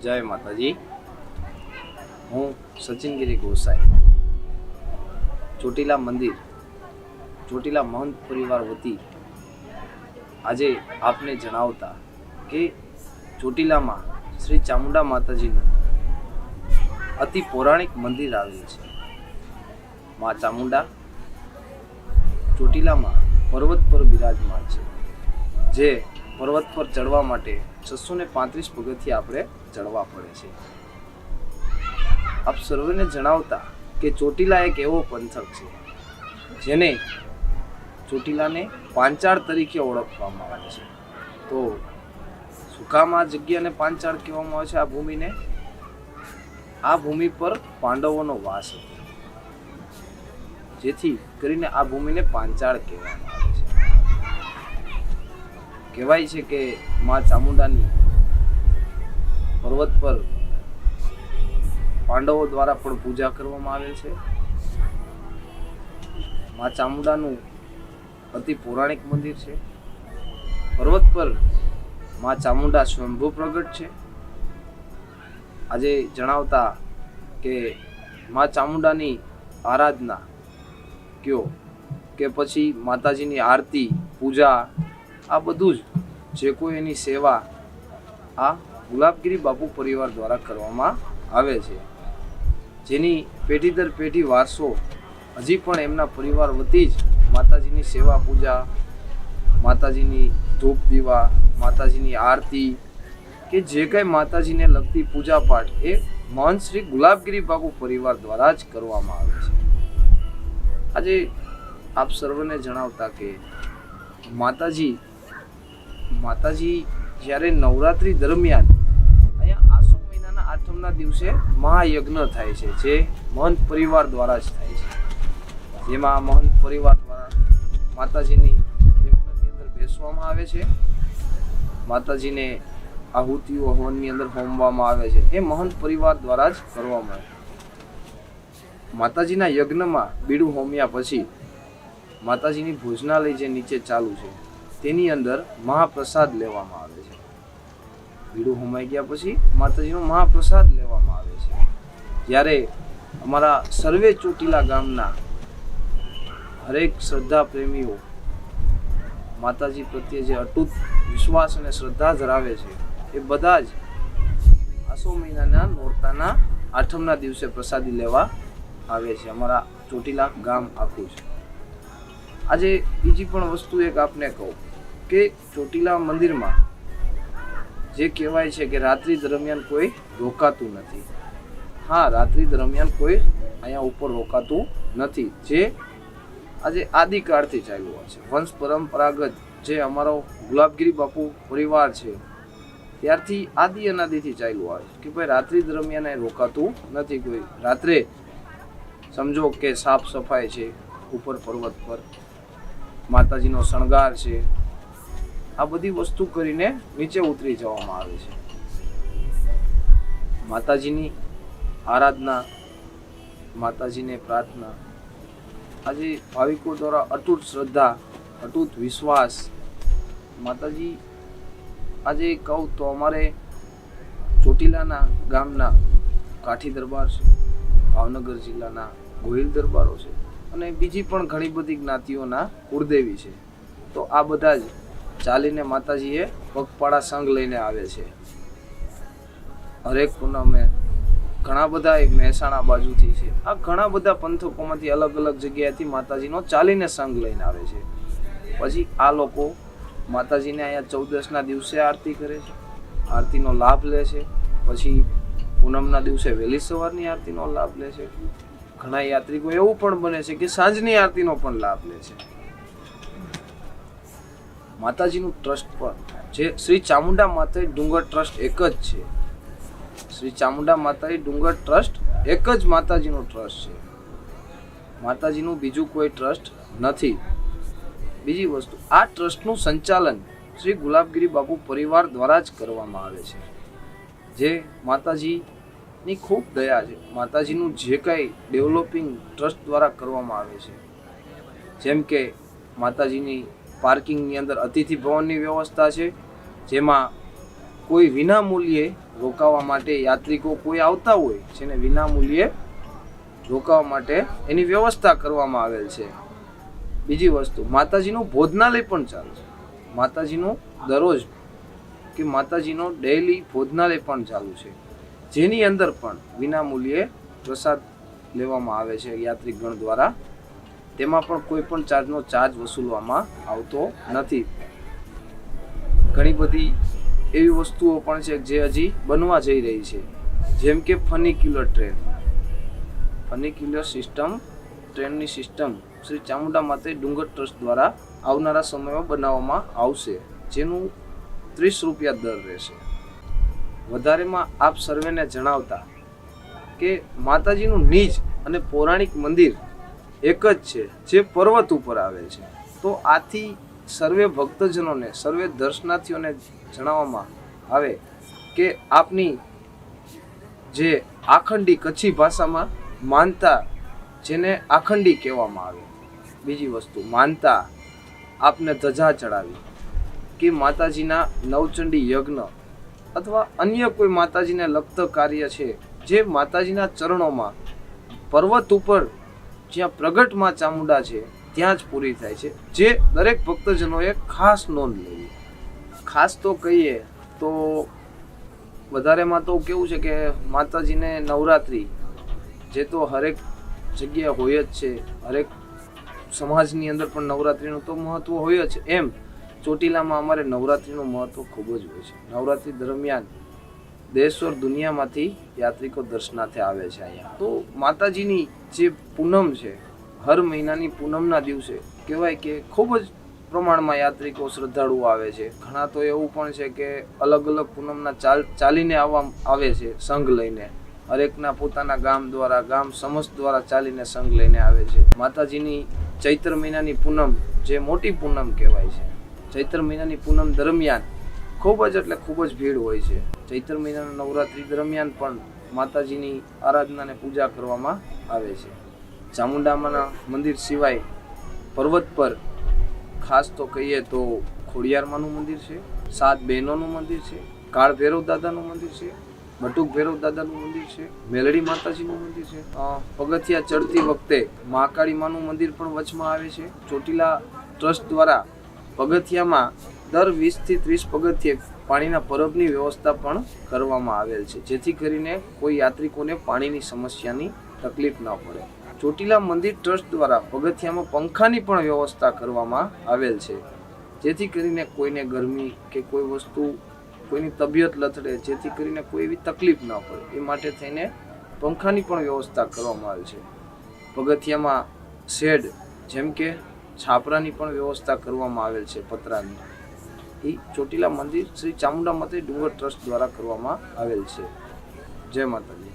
જય માતાજી હું સચિનગીરી ગોસાઈ ચોટીલા મંદિર ચોટીલા મહંત પરિવાર વતી આજે આપને જણાવતા કે ચોટીલામાં શ્રી ચામુંડા માતાજીનું અતિ પૌરાણિક મંદિર આવેલું છે મા ચામુંડા ચોટીલામાં પર્વત પર બિરાજમાન છે, જે પર્વત પર ચડવા માટે છસો ને પાંત્રીસ પગથિયા આપણે ચડવા પડે છે. આપ સર્વેને જણાવતા કે ચોટીલા એક એવો પંથક છે, જેને ચોટીલાને પાંચાળ તરીકે ઓળખવામાં આવે છે. તો સુકામાં જગ્યાને પાંચાળ કહેવામાં આવે છે આ ભૂમિને? આ ભૂમિ પર પાંડવોનો વાસ હતો, જેથી કરીને આ ભૂમિને પાંચાળ કહેવામાં કહેવાય છે કે મા ચામુંડાની પર્વત પર પાંડવો દ્વારા પણ પૂજા કરવામાં આવે છે. મા ચામુંડાનું અતિ પૌરાણિક મંદિર છે. પર્વત પર મા ચામુંડા સ્વયંભૂ પ્રગટ છે. આજે જણાવતા કે મા ચામુંડાની આરાધના કયો કે પછી માતાજીની આરતી, પૂજા આ બધું જ જે કોઈ એની સેવા આ ગુલાબગીરી બાપુ પરિવાર દ્વારા કરવામાં આવે છે. જેની પેઢી દર પેઢી વારસો હજી પણ એમના પરિવાર વતી જ માતાજીની સેવા પૂજા, માતાજીની ધૂપ દીવા, માતાજીની આરતી કે જે કંઈ માતાજીને લગતી પૂજા પાઠ એ મહંત શ્રી ગુલાબગીરી બાપુ પરિવાર દ્વારા જ કરવામાં આવે છે. આજે આપ સર્વને જણાવતા કે માતાજી માતાજી જ્યારે નવરાત્રી દરમિયાન અહીંયા આસો મહિનાના આઠમના દિવસે મહાયજ્ઞ થાય છે, જે મહંત પરિવાર દ્વારા જ થાય છે. જેમાં મહંત પરિવાર દ્વારા માતાજીની યજ્ઞની અંદર બેસવામાં આવે છે. માતાજીને આહુતિઓ હવનની અંદર હોમવામાં આવે છે. એ મહંત પરિવાર દ્વારા જ કરવામાં આવે માતાજીના યજ્ઞમાં બીડું હોમ્યા પછી માતાજીની ભોજનાલય જે નીચે ચાલુ છે તેની અંદર મહાપ્રસાદ લેવામાં આવે છે. ભીડું હોમાઈ ગયા પછી માતાજીનો મહાપ્રસાદ લેવામાં આવે છે. જ્યારે અમારા સર્વે ચોટીલા ગામના હરેક શ્રદ્ધા પ્રેમીઓ માતાજી પ્રત્યે જે અટૂટ વિશ્વાસ અને શ્રદ્ધા ધરાવે છે, એ બધા જ આસો મહિનાના નોરતાના આઠમના દિવસે પ્રસાદી લેવા આવે છે. અમારા ચોટીલા ગામ આખું છે. આજે બીજી પણ વસ્તુ એક આપને કહું. કે ચોટીલા મંદિરમાં જે કહેવાય છે કે રાત્રિ દરમિયાન કોઈ રોકાતું નથી. હા, રાત્રિ દરમિયાન કોઈ અહીંયા ઉપર રોકાતું નથી. જે આજે આદિકાળથી ચાલ્યું છે. વંશ પરંપરાગત જે અમારો ગુલાબગીરી બાપુ પરિવાર છે, ત્યારથી આદિ અનાદિથી ચાલ્યું આવે કે ભાઈ રાત્રિ દરમિયાન એ રોકાતું નથી કોઈ રાત્રે સમજો કે સાફ સફાઈ છે, ઉપર પર્વત પર માતાજીનો શણગાર છે આ બધી વસ્તુ કરીને નીચે ઉતરી જવામાં આવે છે. માતાજીની આરાધના, માતાજીને પ્રાર્થના, આજે ભાવિકો દ્વારા અતૂટ શ્રદ્ધા, અતૂટ વિશ્વાસ. માતાજી, આજે કહું તો અમારે ચોટીલાના ગામના કાઠી દરબાર છે, ભાવનગર જિલ્લાના ગોહિલ દરબારો છે અને બીજી પણ ઘણી બધી જ્ઞાતિઓના કુળદેવી છે. તો આ બધા જ ચાલીને માતાજીએ પગપાળા સંઘ લઈને આવે છે. હરેક પૂનમે ઘણા બધા મહેસાણા બાજુથી છે. આ ઘણા બધા પંથકોમાંથી અલગ અલગ જગ્યાએથી માતાજીનો ચાલીને સંઘ લઈને આવે છે. પછી આ લોકો માતાજીને અહીંયા ચૌદસના દિવસે આરતી કરે છે. આરતીનો લાભ લે છે. પછી પૂનમના દિવસે વહેલી સવારની આરતીનો લાભ લે છે. ઘણા યાત્રિકો એવું પણ બને છે કે સાંજની આરતીનો પણ લાભ લે છે. માતાજીનું ટ્રસ્ટ પણ જે શ્રી ચામુંડા માતાજી ડુંગર ટ્રસ્ટ એક જ છે. શ્રી ચામુંડા માતાજી ડુંગર ટ્રસ્ટ એક જ માતાજીનું ટ્રસ્ટ છે. માતાજીનું બીજું કોઈ ટ્રસ્ટ નથી. બીજી વસ્તુ, આ ટ્રસ્ટનું સંચાલન શ્રી ગુલાબગીરી બાપુ પરિવાર દ્વારા જ કરવામાં આવે છે. જે માતાજીની ખૂબ દયા છે. માતાજીનું જે કાંઈ ડેવલપિંગ ટ્રસ્ટ દ્વારા કરવામાં આવે છે. જેમ કે માતાજીની પાર્કિંગની અંદર અતિથિ ભવનની વ્યવસ્થા છે, જેમાં કોઈ વિના મૂલ્યે રોકાવા માટે યાત્રિકો કોઈ આવતા હોય, જેને વિના મૂલ્યે રોકાવા માટે એની વ્યવસ્થા કરવામાં આવેલ છે. બીજી વસ્તુ, માતાજીનું ભોજનાલય પણ ચાલુ છે. માતાજીનું દરરોજ કે માતાજીનો ડેઈલી ભોજનાલય પણ ચાલુ છે. જેની અંદર પણ વિના મૂલ્યે પ્રસાદ લેવામાં આવે છે યાત્રિકગણ દ્વારા. તેમાં પણ કોઈ પણ ચાર્જનો ચાર્જ વસૂલવામાં આવતો નથી. ઘણી બધી એવી વસ્તુઓ પણ છે જે હજી બનવા જઈ રહી છે. જેમ કે ફનિક્યુલર ટ્રેન ફનિક્યુલર સિસ્ટમ ટ્રેનની સિસ્ટમ શ્રી ચામુંડા માતે ડુંગર ટ્રસ્ટ દ્વારા આવનારા સમયમાં બનાવવામાં આવશે, જેનું ત્રીસ રૂપિયા દર રહેશે. વધારેમાં આપ સર્વેને જણાવતા કે માતાજીનું નીજ અને પૌરાણિક મંદિર એક જ છે, જે પર્વત ઉપર આવે છે. તો આથી સર્વે ભક્તજનોને, સર્વે દર્શનાર્થીઓને જણાવવામાં આવે કે આપની જે આખંડી કચ્છી ભાષામાં માનતા, જેને આખંડી કહેવામાં આવે. બીજી વસ્તુ, માનતા આપને ધજા ચડાવી કે માતાજીના નવચંડી યજ્ઞ અથવા અન્ય કોઈ માતાજીને લગતું કાર્ય છે, જે માતાજીના ચરણોમાં પર્વત ઉપર જ્યાં પ્રગટમાં ચામુંડા છે, ત્યાં જ પૂરી થાય છે. જે દરેક ભક્તજનોએ ખાસ નોંધ લેવી. ખાસ તો કહીએ તો વધારેમાં તો કેવું છે કે માતાજીને નવરાત્રિ જે તો હરેક જગ્યાએ હોય જ છે. હરેક સમાજની અંદર પણ નવરાત્રિનું તો મહત્વ હોય જ એમ ચોટીલામાં અમારે નવરાત્રિનું મહત્વ ખૂબ જ હોય છે. નવરાત્રિ દરમિયાન દેશોર દુનિયામાંથી યાત્રિકો દર્શનાર્થે આવે છે અહીંયા. તો માતાજીની જે પૂનમ છે, હર મહિનાની પૂનમના દિવસે કહેવાય કે ખૂબ જ પ્રમાણમાં યાત્રિકો શ્રદ્ધાળુઓ આવે છે. ઘણા તો એવું પણ છે કે અલગ અલગ પૂનમના ચાલ, ચાલીને આવવા, આવે છે સંઘ લઈને. હરેકના પોતાના ગામ દ્વારા, ગામ સમસ્ત દ્વારા ચાલીને સંઘ લઈને આવે છે. માતાજીની ચૈત્ર મહિનાની પૂનમ જે મોટી પૂનમ કહેવાય છે. ચૈત્ર મહિનાની પૂનમ દરમિયાન ખૂબ જ એટલે ખૂબ જ ભીડ હોય છે. ચૈત્ર મહિનાના નવરાત્રિ દરમિયાન પણ માતાજીની આરાધના અને પૂજા કરવામાં આવે છે. ચામુંડામાના મંદિર સિવાય પર્વત પર ખાસ તો કહીએ તો ખોડિયારમાનું મંદિર છે, સાત બહેનોનું મંદિર છે, કાળ ભૈરવ દાદાનું મંદિર છે, બટુક ભૈરવ દાદાનું મંદિર છે, મેલડી માતાજીનું મંદિર છે. પગથિયા ચડતી વખતે મહાકાળી માનું મંદિર પણ વચમાં આવે છે. ચોટીલા ટ્રસ્ટ દ્વારા પગથિયામાં દર વીસથી ત્રીસ પગથિયે પાણીના પરબની વ્યવસ્થા પણ કરવામાં આવેલ છે. જેથી કરીને કોઈ યાત્રિકોને પાણીની સમસ્યાની તકલીફ ન પડે. ચોટીલા મંદિર ટ્રસ્ટ દ્વારા પગથિયામાં પંખાની પણ વ્યવસ્થા કરવામાં આવેલ છે. જેથી કરીને કોઈને ગરમી કે કોઈ વસ્તુ, કોઈની તબિયત લથડે, જેથી કરીને કોઈ એવી તકલીફ ન પડે. એ માટે થઈને પંખાની પણ વ્યવસ્થા કરવામાં આવી છે. પગથિયામાં શેડ, જેમ કે છાપરાની પણ વ્યવસ્થા કરવામાં આવેલ છે, પતરાની. એ ચોટીલા મંદિર શ્રી ચામુંડા માતે ડુંગર ટ્રસ્ટ દ્વારા કરવામાં આવેલ છે. જય માતાજી.